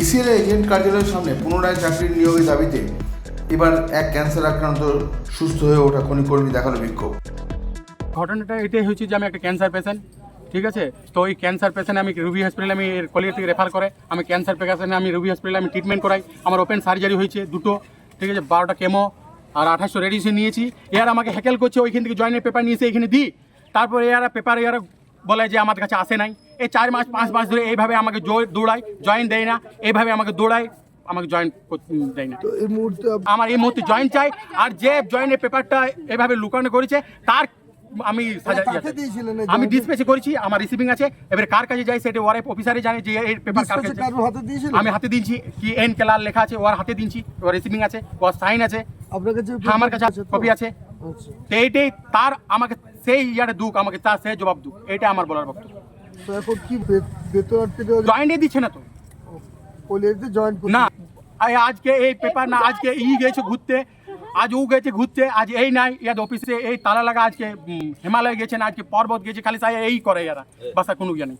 ECL agent কার্যালয়ের সামনে পুনরায় চাকরির নিয়োগের দাবিতে এবার এক ক্যান্সার আক্রান্ত সুস্থ হয়ে ওঠা খনিকর্মী দেখাল বিক্ষোভ। ঘটনাটা এটাই হয়েছে যে আমি একটা ক্যান্সার পেশেন্ট ঠিক আছে? তো ওই ক্যান্সার পেশেন্ট আমি রুবি হসপিটালে আমি কলিয়া থেকে রেফার করে, আমি ক্যান্সার পেশেন্টে আমি রুবি হসপিটালে আমি ট্রিটমেন্ট করাই। আমার ওপেন সার্জারি হয়েছে দুটো, ঠিক আছে? বারোটা কেমো আর আঠাশশো রেডিসিন নিয়েছি। এরা আমাকে হ্যাকেল করছে, ওইখান থেকে জয়েনের পেপার নিয়েছে এখানে দিই। তারপরে এরা পেপার এরা বলে যে আমার কাছে আসে নাই। এই চার মাস পাঁচ মাস ধরে এইভাবে আমাকে দৌড়ায় জয়েন দেয় না। এইভাবে আমাকে দৌড়ায় আমাকে জয়েন দেয় না। তো এই মুহূর্তে আমার এই মুহূর্তে জয়েন চাই। আর যে জয়েনের পেপারটা এভাবে লুকানো করেছে তার আমি এই আমি? ডিসপ্যাচে করেছি আমার রিসিভিং আছে। এবারে কার কাছে যাই সেটা ওয়ারেপ অফিসারে জানে যে এই পেপার কার কাছে। আমি হাতে দিয়েছি কি এন কেলার লেখা আছে ওর হাতে দিয়েছি ওর রিসিভিং আছে ওর সাইন আছে। আপনার কাছে হ্যাঁ আমার কাছে? কপি আছে। তো এইটাই তার আমাকে সেই ইয়ারে দুঃখ আমাকে তার সেই জবাব দুঃখ। এটা আমার বলার বক্তব্য। তো এখন কি জয়েন্টে দিচ্ছে না তো। জয়েন না এই আজকে এই পেপার না আজকে ই গেছে ঘুরতে আজ ও গেছে ঘুরতে আজ এই নাই ইয়াদ অফিসে এই তালা লাগা আজকে হিমালয় গেছেন আজকে পর্বত গেছে খালি সাই এই করে এরা বাসা কোনো ইয়ে নেই।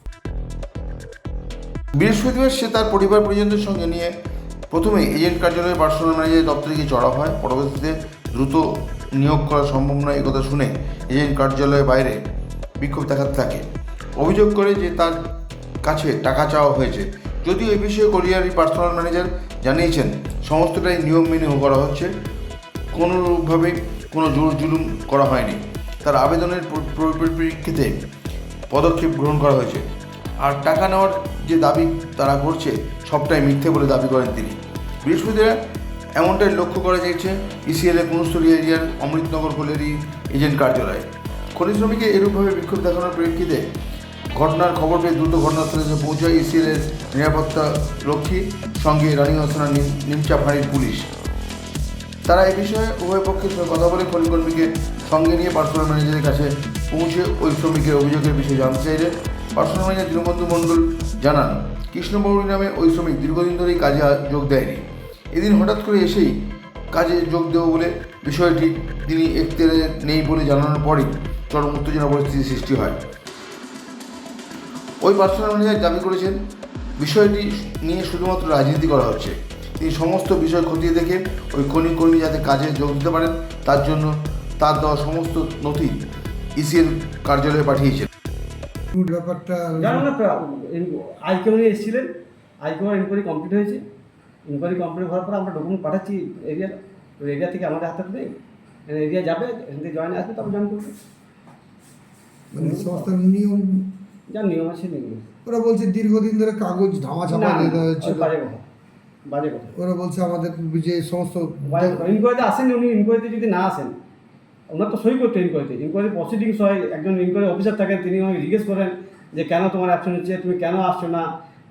বৃহস্পতিবার সে তার পরিবার পরিজনদের সঙ্গে নিয়ে প্রথমে এজেন্ট কার্যালয়ের পার্সোনাল ম্যানেজারের দপ্তরে গিয়ে চড়া হয়। পরবর্তীতে দ্রুত নিয়োগ করা সম্ভব নয় কথা শুনে এজেন্ট কার্যালয়ের বাইরে বিক্ষোভ দেখাতে থাকে। অভিযোগ করে যে তার কাছে টাকা চাওয়া হয়েছে। যদিও এই বিষয়ে কোরিয়ারি পার্সোনাল ম্যানেজার জানিয়েছেন, সমস্তটাই নিয়ম মেনে করা হচ্ছে। কোনোরূপভাবে কোনো জোর জুলুম করা হয়নি। তার আবেদনের পর- পরিপ্রেক্ষিতে পদক্ষেপ গ্রহণ করা হয়েছে। আর টাকা নেওয়ার যে দাবি তারা করছে, সবটাই মিথ্যে বলে দাবি করেন তিনি। বৃহস্পতিবার এমনটাই লক্ষ্য করা যাচ্ছে ইসিএল এর কুনস্তলী এরিয়ার অমৃতনগর কোলেরি এজেন্ট কার্যালয়ে। খনি শ্রমিকের এরূপভাবে বিক্ষোভ দেখানোর প্রেক্ষিতে ঘটনার খবর পেয়ে দ্রুত ঘটনাস্থলে এসে পৌঁছায় ইসিএলের নিরাপত্তা রক্ষী সঙ্গে রানী হাসানা নিমচা ফাঁড়ির পুলিশ। তারা এ বিষয়ে উভয় পক্ষের সঙ্গে কথা বলে খনিকর্মীকে সঙ্গে নিয়ে পার্সোনাল ম্যানেজারের কাছে পৌঁছে ওই শ্রমিকের অভিযোগের বিষয়ে জানতে চাইলে পার্সোনাল ম্যানেজার দীনবন্ধু মণ্ডল জানান কৃষ্ণবাবুর নামে ওই শ্রমিক দীর্ঘদিন ধরেই কাজে যোগ দেয়নি। এদিন হঠাৎ করে এসেই কাজে যোগ দেবো বলে বিষয়টি তিনি এখতিয়ারে নেই বলে জানানোর পরই চরম উত্তেজনা পরিস্থিতি সৃষ্টি হয়। ওই পার্সোনাল ম্যানেজার দাবি করেছেন বিষয়টি নিয়ে শুধুমাত্র রাজনীতি করা হচ্ছে। তিনি সমস্ত বিষয় খতিয়ে দেখে ওই খনি কর্মী যাতে কাজে যোগ দিতে পারেন তার জন্য তার দেওয়া সমস্ত নথি ইসিএল কার্যালয়ে পাঠিয়েছেন। ব্যাপারটা জানো না আইকেও নিয়ে এসেছিলেন আইকেও ইনকোয়ারি কমপ্লিট হয়েছে। ইনকোয়ারি কমপ্লিট হওয়ার পর আমরা ডকুমেন্ট পাঠাচ্ছি এরিয়া এরিয়া থেকে আমাদের হাতে নেই এরিয়া যাবে এখান থেকে জয়েন আসবে তারপর জয়েন করবে। মানে সংস্থার নিয়ম যার নিয়ম আছে নিয়ম। ওরা বলছে দীর্ঘদিন ধরে কাগজ ধামা চাপা দেওয়া হচ্ছিল বাজে কথা বাজে কথা। ওরা বলছে আমাদের যে সমস্ত ইনকোয়ারিতে আসেন উনি ইনকোয়ারিতে যদি না আসেন ওনার তো সই করতে ইনকোয়ারিতে ইনকোয়ারি প্রসিডিংস হয় একজন ইনকোয়ারি অফিসার থাকেন তিনি আমাকে জিজ্ঞেস করেন যে কেন তোমার অ্যাবসেন্ট হচ্ছে তুমি কেন আসছো না?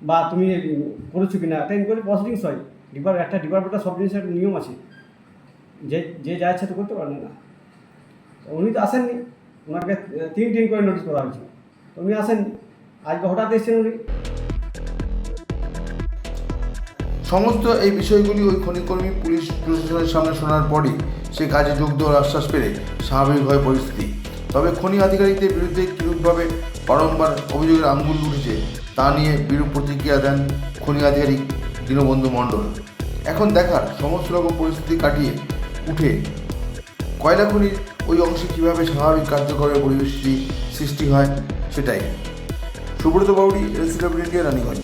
বা তুমি করেছ কিনা একটা ইনকোয়ারি প্রসিডিংস হয়। ডিপার্ট একটা ডিপার্টমেন্টের সব জিনিসের একটা নিয়ম আছে। যে যে যা ইচ্ছা তো করতে পারেন না। উনি তো আসেননি। ওনাকে আহ, তিনটি ইনকোয়ারি নোটিস করা হয়েছে। উনি আসেননি। আজকে হঠাৎ এসেছেন উনি। সমস্ত এই বিষয়গুলি ওই খনিকর্মী পুলিশ প্রশাসনের সামনে শোনার পরই সে কাজে যোগ দেওয়ার আশ্বাস পেলে স্বাভাবিক হয় পরিস্থিতি। তবে খনি আধিকারিকদের বিরুদ্ধে কীরূপভাবে বারংবার অভিযোগের আঙ্গুল উঠেছে তা নিয়ে বিরূপ প্রতিক্রিয়া দেন খনি আধিকারিক দীনবন্ধু মণ্ডল। এখন দেখার সমস্ত রকম পরিস্থিতি কাটিয়ে উঠে কয়লা খনির ওই অংশে কীভাবে স্বাভাবিক কার্যকরের পরিবেশটি সৃষ্টি হয় সেটাই। Subrata Bauri L C W India Raniganj.